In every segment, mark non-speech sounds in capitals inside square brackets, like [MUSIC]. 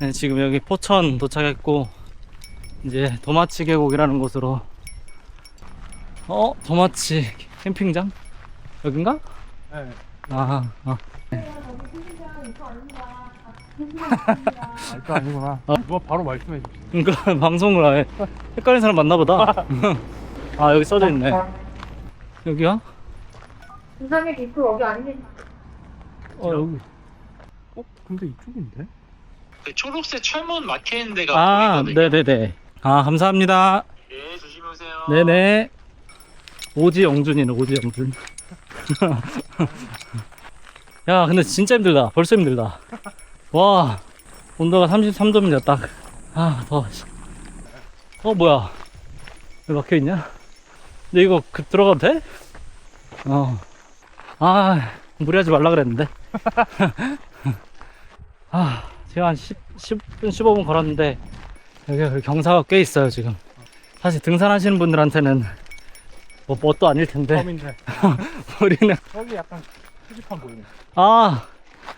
네, 지금 여기 포천 도착했고 이제 도마치 계곡이라는 곳으로 어 도마치 캠핑장 여긴가? 네. 아, 아. 알거 아니구나. 어? 누가 바로 말씀해 주시. 그러니까 [LAUGHS] 방송을 아예 헷갈리는 사람 맞나 보다. [LAUGHS] 아 여기 써져 있네. 여기야? 부산의 기프 여기 아니면 어 여기. 어? 근데 이쪽인데? 그 초록색 철문 막혀 있는 데가 아, 보이거든요. 네네네. 아 감사합니다. 예, 조심히 오세요. 네네. 오지 영준이네 오지 영준. [LAUGHS] 야 근데 진짜 힘들다. 벌써 힘들다. 와 온도가 33도입니다 딱. 아 더워. 어 뭐야? 왜 막혀 있냐? 근데 이거 그 들어가도 돼? 어. 아 무리하지 말라 그랬는데. [LAUGHS] 아 제가 한 10, 10분 15분 걸었는데 여기 경사가 꽤 있어요 지금. 사실 등산하시는 분들한테는 뭐 뭣도 아닐 텐데 처음인데. 우리는 [LAUGHS] 저기 약간 표지판 보이네. 아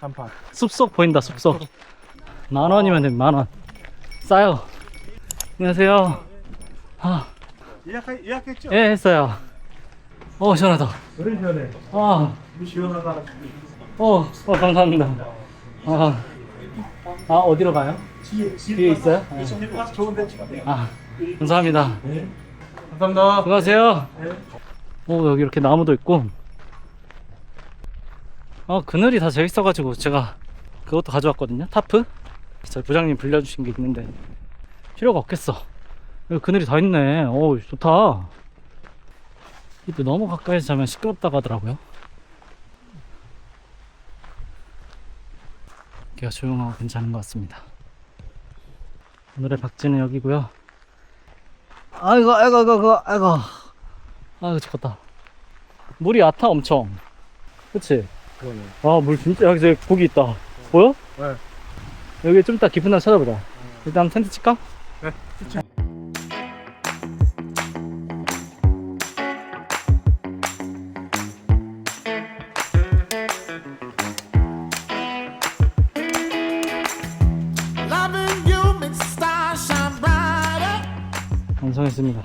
간판. 숲속 보인다 숲속 만 원이면 됩니다 만원 싸요 안녕하세요 아, 예약 예약했죠? 예 했어요 어 시원하다 왜 시원해? 아, 물 시원하다. 어, 어 감사합니다 아, 아 어디로 가요? 뒤에 뒤에 있어요? 네. 좋은데. 아 감사합니다. 감사합니다. 안녕하세요. 네. 오 여기 이렇게 나무도 있고. 어 그늘이 다 재밌어가지고 제가 그것도 가져왔거든요. 타프? 저희 부장님 빌려주신 게 있는데. 필요가 없겠어. 여기 그늘이 다 있네. 오 좋다. 이때 너무 가까이서 자면 시끄럽다고 하더라고요 여기가 조용하고 괜찮은 것 같습니다 오늘의 박지는 여기고요 아이고 아이고 아이고 아이고 아이고 죽었다 물이 얕아 엄청 그치? 그러네. 아 물 진짜 여기 저기 고기 있다 보여? 네. 여기 좀 이따 깊은 데 찾아보자 일단 텐트 칠까? 네. 완성했습니다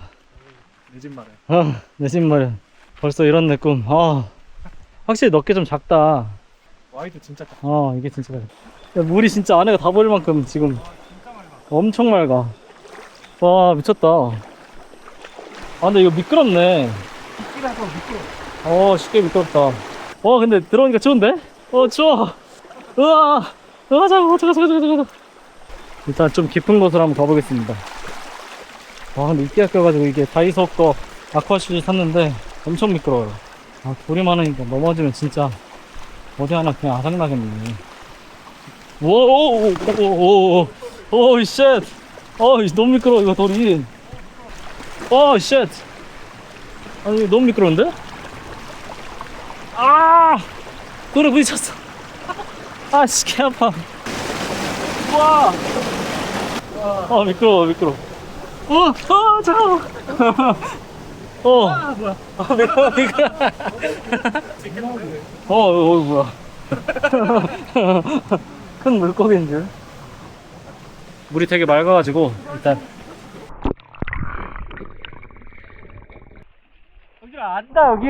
내집 말해. 아, 내 집 마련 벌써 이런 내 꿈. 아, 확실히 넓게 좀 작다. 와이드 진짜 딱. 어, 이게 진짜. 야, 물이 진짜 안에가 다 보일 만큼 지금 엄청 맑아. 와, 미쳤다. 아, 근데 이거 미끄럽네. 끼라서 미끄러. 어, 쉽게 미끄럽다. 와, 근데 들어오니까 추운데? 어, 추워. 으아, 으아, 잠깐, 잠깐, 잠깐, 잠깐, 잠깐. 일단 좀 깊은 곳으로 한번 가보겠습니다. 와, 근데 이끼가 껴가지고 이게 다이소 거 아쿠아슈즈 샀는데 엄청 미끄러워요. 아, 돌이 많으니까 넘어지면 진짜 어디 하나 그냥 아삭나겠네. 오오오오오오 오이 쉣. 어이 너무 미끄러워 이거 돌이. 어 쉣. 아니 너무 미끄러운데? 아 돌에 부딪혔어. 아씨 개 아파. 와. 아 미끄러워 미끄러워. 어, 어 잠깐만. 어. 아 뭐야? 아 미끄러 미끄러. 어, 어, 뭐야. 큰 물고기인 줄. 물이 되게 맑아가지고, 일단. 여기 안다, 여기!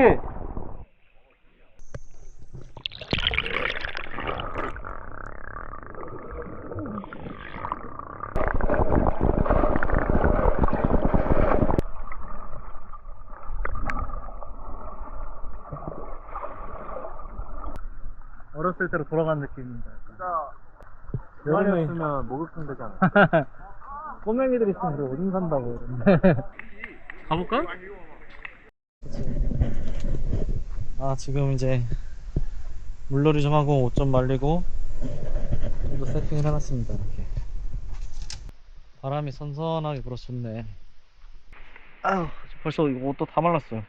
어렸을 때로 돌아간 느낌입니다. 여름에 있으면 목욕탕 되잖아. [LAUGHS] 꼬맹이들 있으면 그래 어딘 산다고 이러는데 [LAUGHS] 가볼까? 아 지금 이제 물놀이 좀 하고 옷 좀 말리고 또 세팅을 해놨습니다 이렇게 바람이 선선하게 좋네 아유 벌써 이거 옷도 다 말랐어요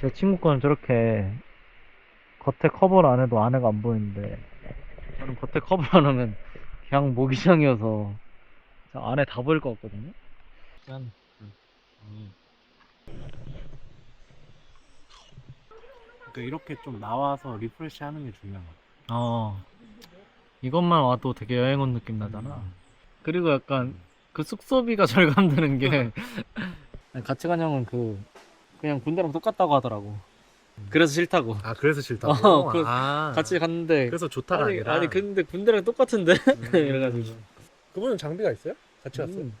제 친구 거는 저렇게 겉에 커버를 안 해도 안에가 안 보이는데 저는 겉에 커버 안 하면 그냥 모기장이어서 저 안에 다 보일 것 같거든요. 짠. 그러니까 이렇게 좀 나와서 리프레시 하는 게 중요한 거. 어. 이것만 와도 되게 여행 온 느낌 나잖아. 그리고 약간 그 숙소비가 [LAUGHS] 절감되는 게 같이 간 형은 그 그냥 군대랑 똑같다고 하더라고. 그래서 싫다고. 아 그래서 싫다고? [LAUGHS] 어, 그- 아 같이 갔는데 그래서 좋다가 아니, 아니라 아니 근데 군대랑 똑같은데 [LAUGHS] 이래가지고 그분은 장비가 있어요? 같이 왔어요? 음.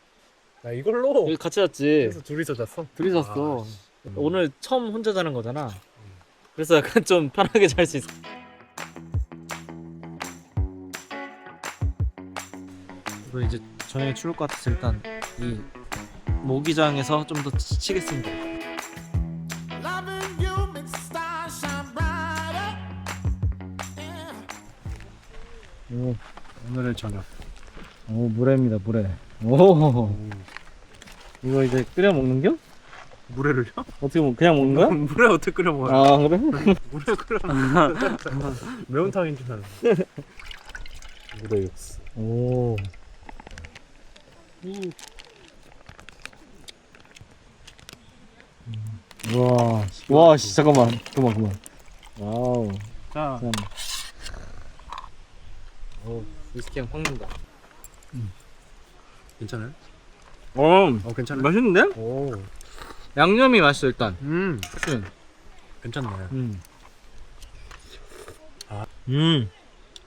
나 이걸로 여기 같이 잤지. 그래서 둘이서 잤어? 둘이 잤어. 아, 씨. 오늘 처음 혼자 자는 거잖아. 그래서 약간 좀 편하게 잘 수 있어. 이제 저녁에 추울 것 같아서 일단 이 모기장에서 좀 더 치겠습니다. 오늘의 저녁 오 물회입니다 물회. 오, 이거 이제 끓여 먹는 겨? 물회를요? 어떻게 먹? 그냥 먹는 거야? [LAUGHS] 물회 어떻게 끓여 먹어요? 아 그래? [LAUGHS] 물회 끓여 먹어요 매운탕인 줄 알았는데 물회 육수 오. 와, 와, 씨, 잠깐만, 그만, 그만. 와우. 자 짠. 오, 위스키 향 확는다. 괜찮아요? 어, 어 괜찮아요? 맛있는데? 오 양념이 맛있어 일단. 음 그치? 괜찮네 음. 아. 음.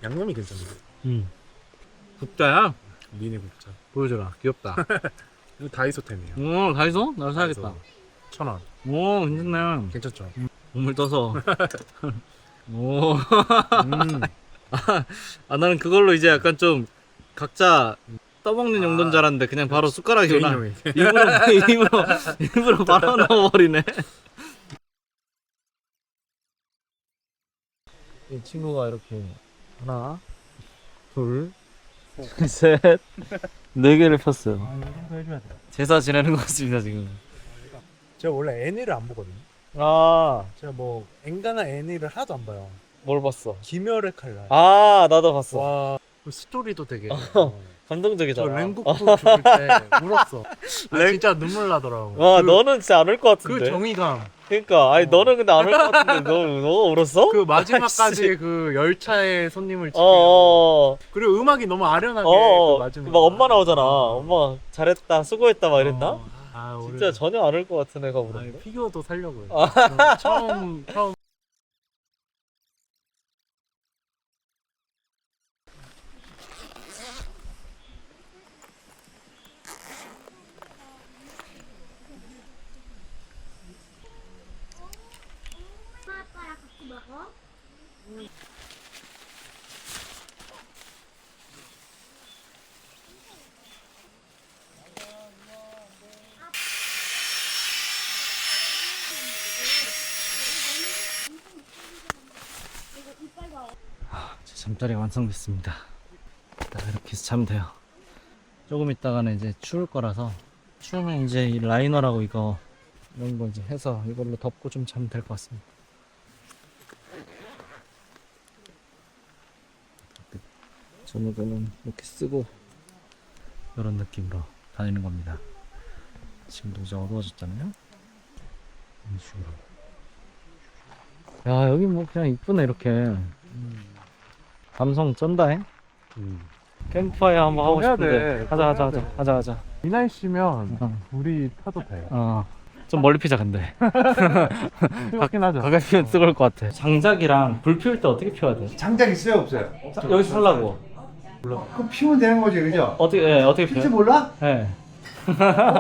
양념이 괜찮네 음. 국자야? 미니 국자 보여줘라. 귀엽다. [LAUGHS] 이거 다이소템이에요 오, 다이소? 나도 사야겠다. 천 원 오, 괜찮네. 괜찮죠? 국물 떠서. [LAUGHS] 오. [LAUGHS] 음. [LAUGHS] 아 나는 그걸로 이제 약간 좀 각자 떠먹는 용도인 줄 알았는데 그냥 바로 숟가락이구나 개인용이 일부러 일부러 일부러 바로 [LAUGHS] 넣어버리네. [LAUGHS] 이 친구가 이렇게 하나 둘 셋 네 개를 폈어요. 아 이거 정도 해줘야 돼. 제사 지내는 것 같습니다 지금. 제가 원래 애니를 안 보거든요. 아뭘 제가 뭐 엔가나 애니를 하나도 안 봐요 봤어 김열의 칼날 아 나도 봤어 와, 그 스토리도 되게 감동적이다 저 랭국도 죽을 때 [LAUGHS] 울었어. 아, 랭- 진짜 눈물 나더라고. 와 그, 너는 진짜 안올것그 같은데 정의감, 그러니까 아니 어. 너는 근데 안올것 같은데 너 너가 울었어? 그 마지막까지. 그 열차에 손님을 지키고 어어 그리고 음악이 너무 아련하게 어, 그 마지막 막 엄마 나오잖아. 엄마 잘했다, 수고했다 막 이랬나? 어, 아, 진짜 전혀 안올것 같은 애가 아니, 울었네. 피규어도 살려고요. 아. 어, 처음 처음 잠자리 완성됐습니다. 딱 이렇게 해서 자면 돼요. 조금 있다가는 이제 추울 거라서 추우면 이제 이 라이너라고 이거 이런 거 이제 해서 이걸로 덮고 좀 자면 될 것 같습니다. 저녁에는 이렇게 쓰고 이런 느낌으로 다니는 겁니다. 지금도 이제 어두워졌잖아요. 이런 식으로. 야 여기 뭐 그냥 이쁘네 이렇게. 감성 쩐다잉. 캠프파이어 한번 하고 해야 싶은데 돼. 하자 하자 해야 하자 돼. 하자 하자. 이 날씨면 어. 우리 타도 돼. 어. 좀 멀리 피자 근데 [LAUGHS] 뜨겁긴 하죠. 가까이 피면 뜨거울 것 같아 장작이랑 불 피울 때 어떻게 피워야 돼? 장작 있어요 없어요? 자, 여기서 살라고 그럼 피면 되는 거지 그죠? 어떻게 예, 어떻게 필지? 몰라? 예.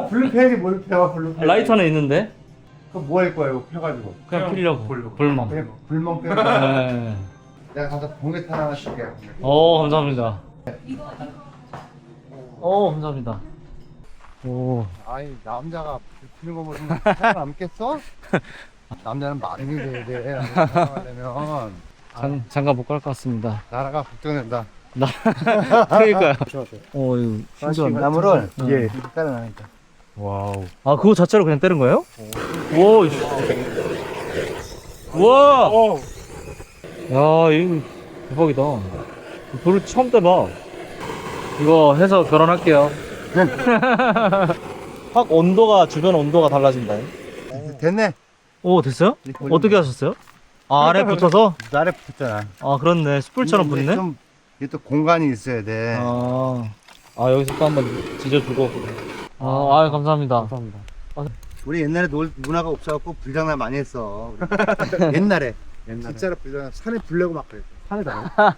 불로 펴야지 뭘 펴? 불로 펴. 라이터는 있는데 그럼 뭐 할 거야 이거 펴가지고 그냥 피려고 불멍 그냥 불멍 [LAUGHS] 펴. 예. 내가 가서 봉개탄 하나 줄게. 오 감사합니다 오 감사합니다 오 아니 남자가 불 피는 거 보면 살아남겠어? [LAUGHS] 남자는 마름이 돼야 돼. 살아가려면 장, 장갑 못갈 것 같습니다 나라가 걱정된다. [LAUGHS] 그러니까요 오 이거 신기하네 나무를 응. 예 깔아놔니까. 와우. 아 그거 자체로 그냥 때린 거예요? 오 어. 야, 이거 대박이다. 불을 처음 때봐. 이거 해서 결혼할게요. [LAUGHS] 확 온도가, 주변 온도가 달라진다. 됐네. 오, 됐어요? 어떻게 하셨어요? 아, 아래 붙어서? 나래 붙잖아. 아, 그렇네. 숯불처럼 붙네? 좀 이게 또 공간이 있어야 돼. 아, 아 여기서 또 한번 지져주고. 아, 아 감사합니다. 감사합니다. 우리 옛날에 놀 문화가 없어갖고 불장난 많이 했어. 우리. [LAUGHS] 옛날에. 옛날에 진짜로 불장난 산에 불내고 막 그랬어. 산에다가.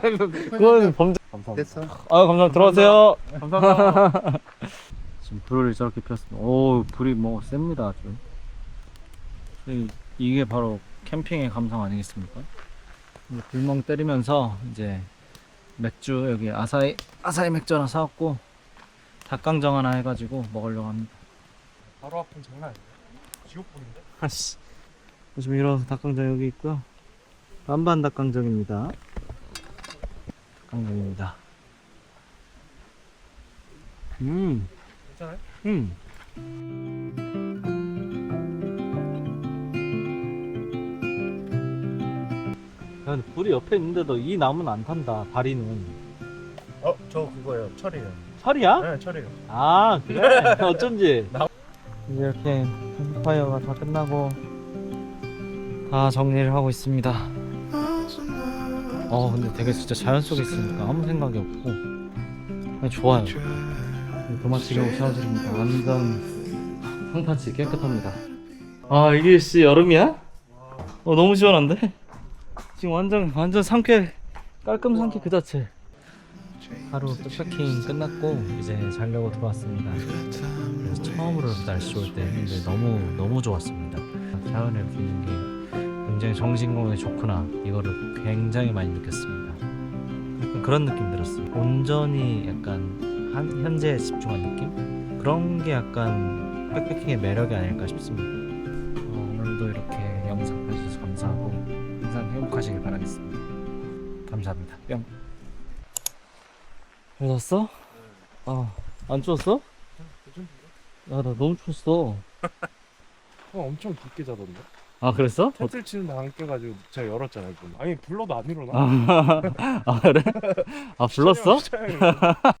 [LAUGHS] 그건 범죄. 감사합니다. 됐어. 아 감사합니다. 들어가세요. 감사합니다. [LAUGHS] 지금 불을 저렇게 피웠습니다. 오, 불이 뭐 셉니다 아주. 이- 이게 바로 캠핑의 감성 아니겠습니까? 이제 불멍 때리면서 이제 맥주 여기 아사히 아사히 맥주 하나 사왔고 닭강정 하나 해가지고 먹으려고 합니다. 바로 앞은 장난 아니에요. 지옥불인데? 아씨. 지금 일어나서 닭강정 여기 있고요. 반반 닭강정입니다. 닭강정입니다. 음. 괜찮아요? 음. 야, 근데 불이 옆에 있는데도 이 나무는 안 탄다. 다리는. 어, 저 그거예요. 철이에요. 철이야? 네, 철이에요. 아 그래? [LAUGHS] 어쩐지 이제 이렇게 캠프파이어가 다 끝나고 다 정리를 하고 있습니다 어 근데 되게 진짜 자연 속에 있으니까 아무 생각이 없고 아니, 좋아요 도마치경 샤워실입니다 완전 평탄치 깨끗합니다 아 이게 씨 여름이야? 어 너무 시원한데? 지금 완전 완전 상쾌 깔끔 상쾌 그 자체 하루 백패킹 끝났고 이제 자려고 들어왔습니다. 처음으로 날씨 좋을 때 했는데 너무 너무 좋았습니다. 자연을 보는 게 굉장히 정신 건강에 좋구나 이거를 굉장히 많이 느꼈습니다. 약간 그런 느낌 들었어요. 온전히 약간 한, 현재에 집중한 느낌 그런 게 약간 백패킹의 매력이 아닐까 싶습니다. 어, 오늘도 이렇게 영상 봐주셔서 감사하고 항상 행복하시길 바라겠습니다. 감사합니다. 뿅. 잘 잤어? 아, 안 추웠어? 야, 나 너무 추웠어. 형 [LAUGHS] 엄청 깊게 자던데? 아, 그랬어? 어, 텐트 치는데 안 깨가지고 제가 열었잖아요. 문. 아니 불러도 안 일어나. 아, [LAUGHS] 아, 그래? 아, 불렀어? 시청자 형, 시청자 형.